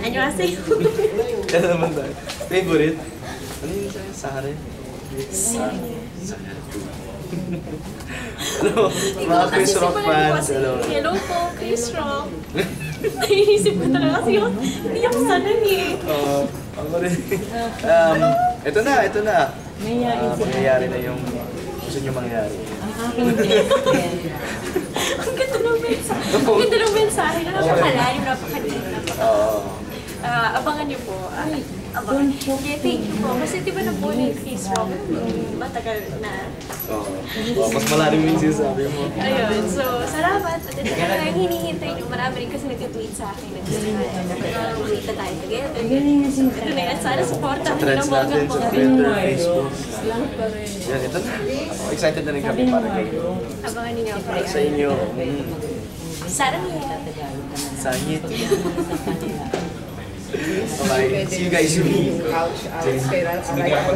안녕하세요. Yan naman tayo. Favorite? Ano yun sa'yo? Sare? Sare. Ano? Mga Chris Rock fans. Hello. Hello po, Chris Rock. Naiisip ko talaga kasi yun. Hindi ako sanay eh. Oo. ako rin. Um, ito na, ito na. Mayayain Ah, mangyayari na yung gusto nyo mangyari. Ang aking best friend. Ang ganda ng mensahe. Ang ganda Oo. Ah, abangan niyo po. Ah, abangan. Yeah, thank you po. Kasi di ba na po ni Chris Rock, matagal na. Oo. Oo, Mas malalim yung sinasabi mo. Ayun, so salamat. At ito na yung hinihintay niyo. Marami rin kasi nag-tweet sa akin. Nag-tweet na tayo together. Na. Ito na yan. Sana supportan niyo ng mga natin sa mga Twitter, Facebook. Lang pa rin. Yan, ito na. Excited na rin kami para kayo. Abangan ninyo ako. Para sa inyo. Mm. Sarangnya katakan. Bye. See you guys soon. Ouch. I'll.